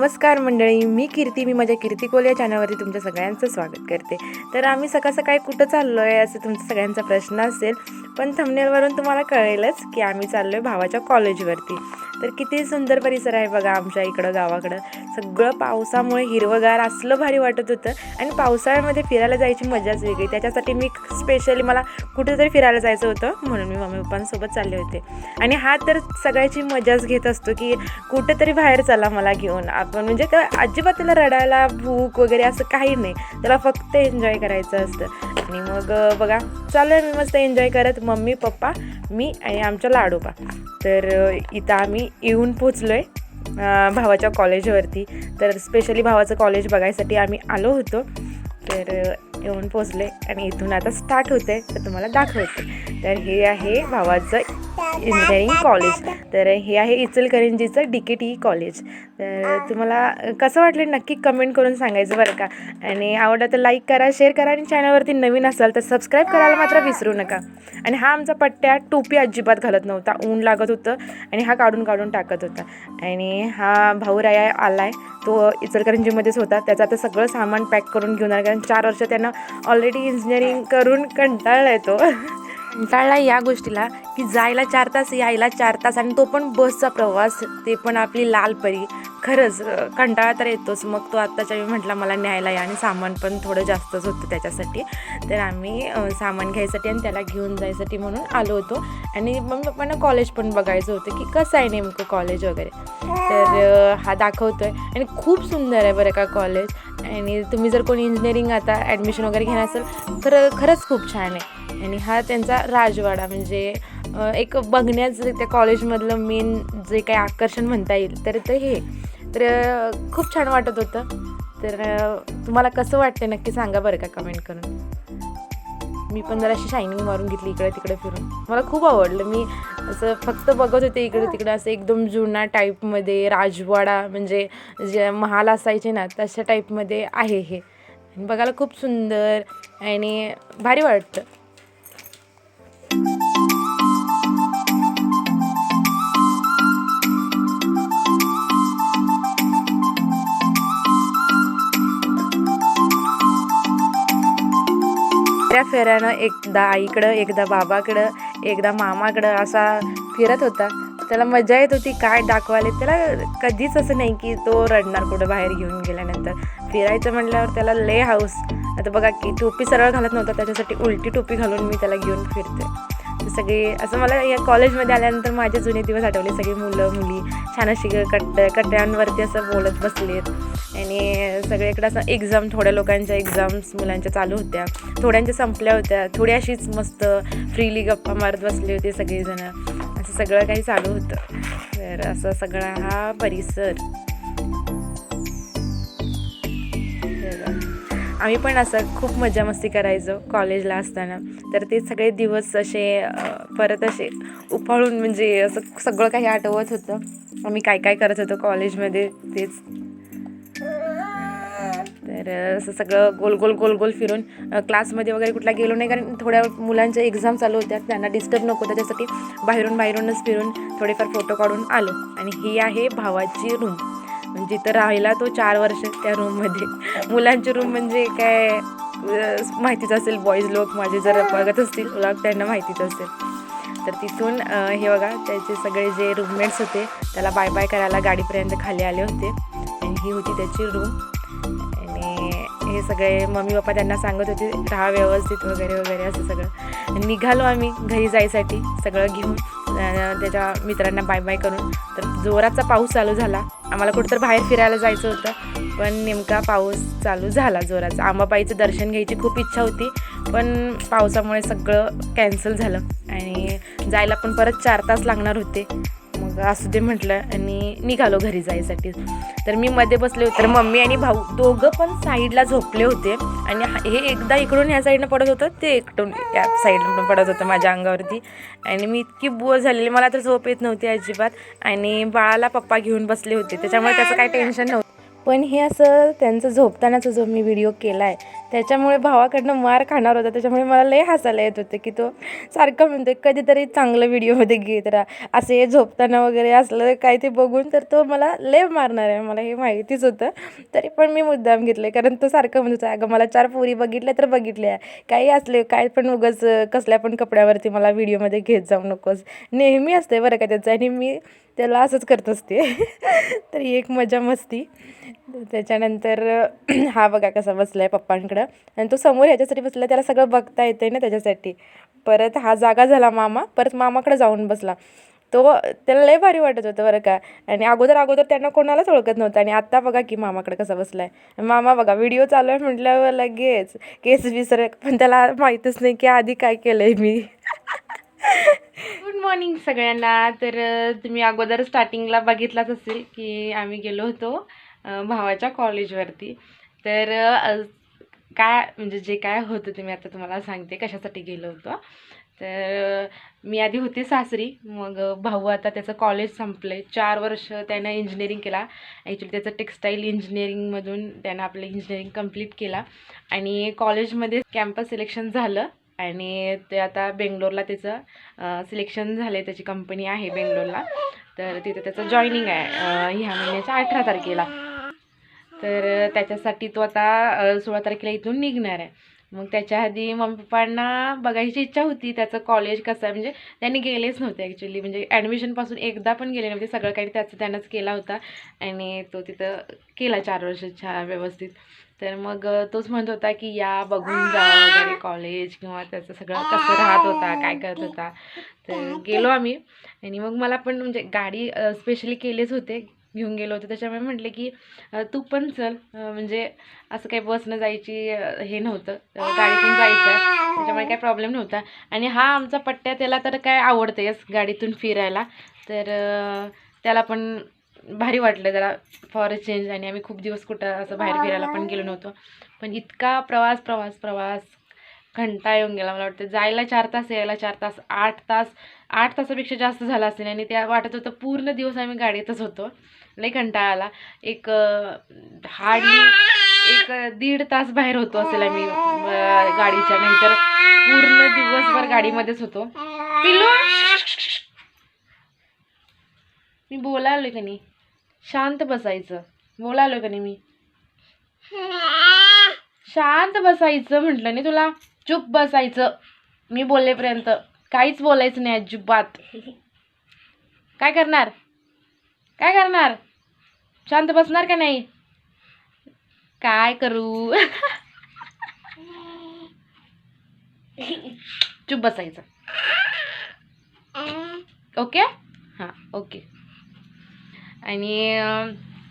नमस्कार मंडळी मी कीर्ती मी माझ्या कीर्ती कोल या चॅनलवरती तुमच्या सगळ्यांचं स्वागत करते. तर आम्ही सकाळ सकाळी कुठं चाललो आहे असं तुमचा सगळ्यांचा प्रश्न असेल पण थंबनेलवरून तुम्हाला कळेलच की आम्ही चाललो आहे भावाच्या कॉलेजवरती तर किती सुंदर परिसर आहे बघा आमच्या इकडं गावाकडं. सगळं पावसामुळे हिरवंगार असलं भारी वाटत होतं. आणि पावसाळ्यामध्ये फिरायला जायची मजाच वेगळी. त्याच्यासाठी मी स्पेशली मला कुठेतरी फिरायला जायचं होतं म्हणून मी मम्मी पप्पांसोबत चालले होते. आणि हा तर सगळ्याची मजाच घेत असतो की कुठेतरी बाहेर चला मला घेऊन. आपण म्हणजे त्या अजिबात त्याला रडायला भूक वगैरे असं काही नाही. त्याला फक्त एन्जॉय करायचं असतं. आणि मग बघा चालू आहे मी मस्त एन्जॉय करत. मम्मी पप्पा मी आणि आमच्या लाडोबा. तर इथं आम्ही येऊन पोचलो आहे भावाच्या कॉलेजवरती. तर स्पेशली भावाचं कॉलेज बघायसाठी आम्ही आलो होतो. तर येऊन पोचले आणि इथून आता स्टार्ट होते तर तुम्हाला दाखवते. तर हे आहे भावाचं इंजिनिअरिंग कॉलेज तर हे आहे इचलकरंजीचं डी के टी कॉलेज तर तुम्हाला कसं वाटलं नक्की कमेंट करून सांगायचं बरं का? आणि आवडलं तर लाईक करा शेअर करा आणि चॅनलवरती नवीन असाल तर सबस्क्राईब करायला मात्र विसरू नका. आणि हा आमचा पट्ट्या टोपी अजिबात घालत नव्हता. ऊन लागत होतं आणि हा काढून काढून टाकत होता. आणि हा भाऊ राया आला आहे तो इचलकरंजीमध्येच होता. त्याचं आता सगळं सामान पॅक करून घेऊन आला. कारण चार वर्ष त्यानं ऑलरेडी इंजिनिअरिंग करून कंटाळला आहे तो. कंटाळला या गोष्टीला की जायला चार तास यायला चार तास आणि तो पण बसचा प्रवास ते पण आपली लाल परी. खरंच कंटाळा तर येतोच. मग तो आत्ताच्या मी म्हटला मला न्यायला या. आणि सामान पण थोडं जास्तच होतं त्याच्यासाठी. तर आम्ही सामान घ्यायसाठी आणि त्याला घेऊन जायसाठी म्हणून आलो होतो. आणि मग पप्पांना कॉलेज पण बघायचं होतं की कसं आहे नेमकं कॉलेज वगैरे. तर हा दाखवतो आहे आणि खूप सुंदर आहे बरं का कॉलेज. आणि तुम्ही जर कोणी इंजिनिअरिंग आता ॲडमिशन वगैरे घेणार असेल तर खरंच खूप छान आहे. आणि हा त्यांचा राजवाडा म्हणजे एक बघण्याचं त्या कॉलेजमधलं मेन जे काही आकर्षण म्हणता येईल तर ते हे. तर खूप छान वाटत होतं. तर तुम्हाला कसं वाटतं नक्की सांगा बरं का कमेंट करून. मी पण जराशी शायनिंग मारून घेतली इकडे तिकडे फिरून. मला खूप आवडलं. मी असं फक्त बघत होते इकडे तिकडे असं एकदम जुना टाईपमध्ये राजवाडा म्हणजे जे महाल असायचे ना तशा टाईपमध्ये आहे हे. बघायला खूप सुंदर आणि भारी वाटतं. फेऱ्यानं एकदा आईकडं एकदा बाबाकडं एकदा मामाकडं असा फिरत होता. त्याला मजा येत होती काय दाखवायला. त्याला कधीच असं नाही की तो रडणार कुठं बाहेर घेऊन गेल्यानंतर. फिरायचं म्हटल्यावर त्याला ले हाऊस. आता बघा की टोपी सरळ घालत नव्हता. त्याच्यासाठी उलटी टोपी घालून मी त्याला घेऊन फिरते. सगळे असं मला या कॉलेजमध्ये आल्यानंतर माझे जुने दिवस आठवले. सगळी मुलं मुली छान अशी कट कट्ट्यांवरती असं बोलत बसलेत. आणि सगळीकडे असं एक्झाम थोड्या लोकांच्या एक्झाम्स मुलांच्या चालू होत्या. थोड्यांच्या संपल्या होत्या. थोड्या अशीच मस्त फ्रीली गप्पा मारत बसले होते सगळेजणं. असं सगळं काही चालू होतं. तर असं सगळा हा परिसर. आम्ही पण असं खूप मजा मस्ती करायचो कॉलेजला असताना. तर ते सगळे दिवस असे परत असे उफाळून म्हणजे असं सगळं काही आठवत होतं. आम्ही काय काय करत होतो कॉलेजमध्ये तेच. तर असं सगळं गोल गोल गोल गोल फिरून क्लासमध्ये वगैरे कुठला गेलो नाही कारण थोड्या मुलांच्या एक्झाम चालू होत्या त्यांना डिस्टर्ब नको त्याच्यासाठी बाहेरून बाहेरूनच फिरून थोडेफार फोटो काढून आलो. आणि ही आहे भावाची रूम. म्हणजे जिथं राहिला तो चार वर्ष त्या रूममध्ये मुलांची रूम म्हणजे काय माहितीच असेल बॉईज लोक माझे जर बघत असतील व्लॉग त्यांना माहितीच असेल. तर तिथून हे बघा त्याचे सगळे जे रूममेट्स होते त्याला बाय बाय करायला गाडीपर्यंत खाली आले होते. आणि ही होती त्याची रूम आणि हे सगळे मम्मी पप्पा त्यांना सांगत होते राहा व्यवस्थित वगैरे वगैरे असं सगळं. निघालो आम्ही घरी जायसाठी सगळं घेऊन त्याच्या मित्रांना बाय बाय करून. तर जोराचा पाऊस चालू झाला. आम्हाला कुठं तर बाहेर फिरायला जायचं होतं पण नेमका पाऊस चालू झाला जोराचा. आंबाबाईचं दर्शन घ्यायची खूप इच्छा होती पण पावसामुळे सगळं कॅन्सल झालं आणि जायला पण परत चार तास लागणार होते. मग असू दे म्हटलं आणि निघालो घरी जायसाठी. तर मी मध्ये बसले होते. तर मम्मी आणि भाऊ दोघं पण साईडला झोपले होते. आणि हे एकदा इकडून ह्या साईडनं पडत होतं ते इकडून या साईडनं पडत होतं माझ्या अंगावरती. आणि मी इतकी बोर झालेली. मला तर झोप येत नव्हती अजिबात. आणि बाळाला पप्पा घेऊन बसले होते. त्याच्यामुळे त्याचं काही टेन्शन नव्हतं. पण हे असं त्यांचं झोपतानाचा जो मी व्हिडिओ केला आहे त्याच्यामुळे भावाकडनं मार खाणार होता. त्याच्यामुळे मला लय हसायला येत होते की तो सारखं म्हणतो कधीतरी चांगलं व्हिडिओमध्ये घेत राहा. असे झोपताना वगैरे असलं काय ते बघून तर तो मला लय मारणार आहे. मला हे माहितीच होतं. तरी पण मी मुद्दाम घेतले कारण तो सारखं म्हणत होता अगं मला चार पोरी बघितल्या तर बघितल्या. काही असले काय पण उगाच कसल्या पण कपड्यावरती मला व्हिडिओमध्ये घेत जाऊ नकोस. नेहमी असते बरं का त्याचं. आणि मी त्याला असंच करत असते. तर एक मजा मस्ती. त्याच्यानंतर हा बघा कसा बसला आहे पप्पांकडं. आणि तो समोर ह्याच्यासाठी बसला त्याला सगळं बघता येतं आहे ना त्याच्यासाठी. परत हा जागा झाला मामा परत मामाकडे जाऊन बसला. तो त्याला लय भारी वाटत होतं बरं का. आणि अगोदर अगोदर त्यांना कोणालाच ओळखत नव्हतं. आणि आत्ता बघा की मामाकडे कसा बसला आहे मामा बघा व्हिडिओ चालू आहे म्हटल्यावर लगेच केस विसर पण त्याला माहीतच नाही की आधी काय केलं आहे मी. गुड मॉर्निंग सगळ्यांना. तर तुम्ही अगोदर स्टार्टिंगला बघितलाच असेल की आम्ही गेलो होतो भावाच्या कॉलेजवरती तर काय म्हणजे जे काय होतं ते मी आता तुम्हाला सांगते कशासाठी गेलो होतो. तर मी आधी होते सासरी मग भाऊ आता त्याचं कॉलेज संपलं आहे चार वर्ष त्यानं इंजिनिअरिंग केला. ॲक्च्युली त्याचं टेक्स्टाईल इंजिनिअरिंगमधून त्यानं आपलं इंजिनिअरिंग कंप्लीट केला. आणि कॉलेजमध्ये कॅम्पस सिलेक्शन झालं. आणि ते आता बेंगलोरला त्याचं सिलेक्शन झालं आहे त्याची कंपनी आहे बेंगलोरला. तर तिथे त्याचं जॉईनिंग आहे ह्या महिन्याच्या अठरा तारखेला. तर त्याच्यासाठी तो आता सोळा तारखेला इथून निघणार आहे. मग त्याच्या आधी मम्मी पप्पांना बघायची इच्छा होती त्याचं कॉलेज कसं आहे? म्हणजे त्यांनी गेलेच नव्हते ॲक्च्युली म्हणजे ॲडमिशनपासून एकदा पण गेले नव्हते सगळं काही त्याचं त्यानंच केला होता. आणि तो तिथं केला चार वर्षाच्या व्यवस्थित. तर मग तोच म्हणत होता की या बघून जा वगैरे कॉलेज किंवा त्याचं सगळं कसं राहत होता काय करत होता. तर गेलो आम्ही. आणि मग मला पण म्हणजे गाडी स्पेशली केलेच होते. घेऊन गेलो होतो. त्याच्यामुळे म्हटले की तू पण चल. म्हणजे असं काही बसनं जायची हे नव्हतं. गाडीतून जायचं त्याच्यामुळे काही प्रॉब्लेम नव्हता. आणि हा आमचा पट्ट्या त्याला तर काय आवडतेच गाडीतून फिरायला. तर त्याला पण भारी वाटलं जरा फॉर चेंज आणि आम्ही खूप दिवस कुठं असं बाहेर फिरायला पण गेलो नव्हतो. पण इतका प्रवास प्रवास प्रवास घंटा येऊन गेला मला वाटतं. जायला चार तास यायला चार तास आठ तास आठ तासापेक्षा जास्त झाला असेल आणि त्या वाटत होतं पूर्ण दिवस आम्ही गाडीतच होतो. लई कंटाळा आला. एक हार्डली एक दीड तास बाहेर होतो असेल आम्ही गाडीच्या. नंतर पूर्ण दिवसभर गाडीमध्येच होतो. पिल्लू! मी बोलालो का नाही? शांत बसायचं. बोलालो का नाही मी? शांत बसायचं म्हटलं नाही तुला? चुप बसायचं. मी बोललेपर्यंत काहीच बोलायचं नाही अजिबात. काय करणार? काय करणार? शांत बसणार का नाही? काय करू? चुप बसायचं. ओके? हां ओके. आणि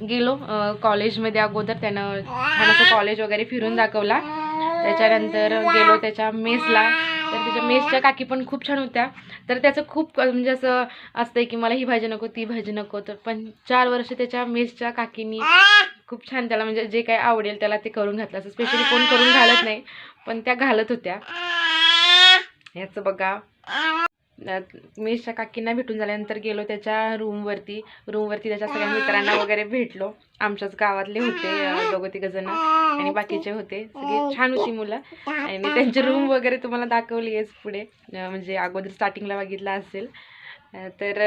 गेलो कॉलेजमध्ये अगोदर त्यानं छान असं कॉलेज वगैरे फिरून दाखवला. त्याच्यानंतर गेलो त्याच्या मेसला. तर त्याच्या मेसच्या काकी पण खूप छान होत्या. तर त्याचं खूप म्हणजे असं असतंय की मला ही भाजी नको ती भाजी नको. तर पण चार वर्ष त्याच्या मेसच्या काकींनी खूप छान त्याला म्हणजे जे काय आवडेल त्याला ते करून घातलं असं. स्पेशली कोण करून घालत नाही पण त्या घालत होत्या. ह्याचं बघा. मेसच्या काकींना भेटून झाल्यानंतर गेलो त्याच्या रूमवरती. रूमवरती त्याच्या सगळ्या मित्रांना वगैरे भेटलो. आमच्याच गावातले होते दोघं तिघ जण आणि बाकीचे होते. सगळी छान होती मुलं. आणि त्यांची रूम वगैरे तुम्हाला दाखवली आहेच पुढे. म्हणजे अगोदर स्टार्टिंगला बघितला असेल. तर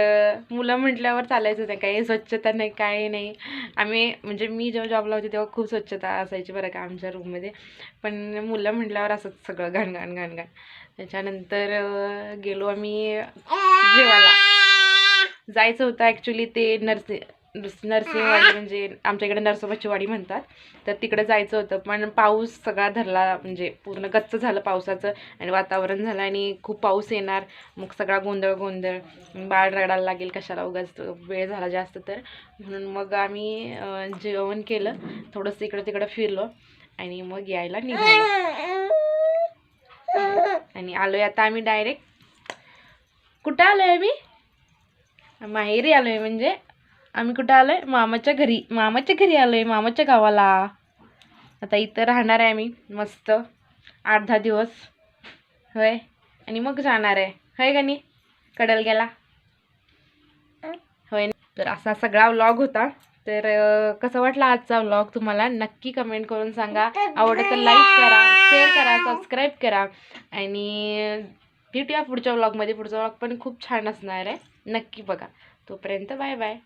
मुलं म्हटल्यावर चालायचं नाही. काही स्वच्छता नाही काय नाही. आम्ही म्हणजे मी जेव्हा जॉबला होते तेव्हा खूप स्वच्छता असायची बरं का आमच्या रूममध्ये पण मुलं म्हटल्यावर असंच सगळं घाण घाण घाण घाण. त्याच्यानंतर गेलो आम्ही जेवायला. जायचं होतं ॲक्च्युली ते नर्सिंग नरसिंहवाडी म्हणजे आमच्या इकडे नरसोबाची वाडी म्हणतात. तर तिकडे जायचं होतं पण पाऊस सगळा धरला म्हणजे पूर्ण गच्च झालं पावसाचं आणि वातावरण झालं आणि खूप पाऊस येणार. मग सगळा गोंधळ गोंधळ. बाळ रडायला लागेल कशाला उगाच वेळ झाला जास्त तर. म्हणून मग आम्ही जेवण केलं. थोडंसं इकडं तिकडं फिरलो आणि मग यायला निघालो. आणि आलोय आता आम्ही डायरेक्ट कुठं आलोय आम्ही? माहेरी आलोय म्हणजे आम्ही कुठं आहे मामाच्या घरी. मामाच्या घरी आलो आहे मामाच्या गावाला. आता इथं राहणार आहे आम्ही मस्त. आठ दहा दिवस. होय? आणि मग जाणार आहे. होय का नाही? कडल गेला होय तर असा सगळा व्लॉग होता. तर कसं कसा वाटला आजचा व्लॉग तुम्हाला? नक्की कमेंट करून सांगा. आवडलं तर लाईक करा शेअर करा सबस्क्राईब करा. आणि भेटूया पुढच्या व्लॉगमध्ये पुढचा व्लॉग पण खूप छान असणार आहे. नक्की बघा. तोपर्यंत बाय बाय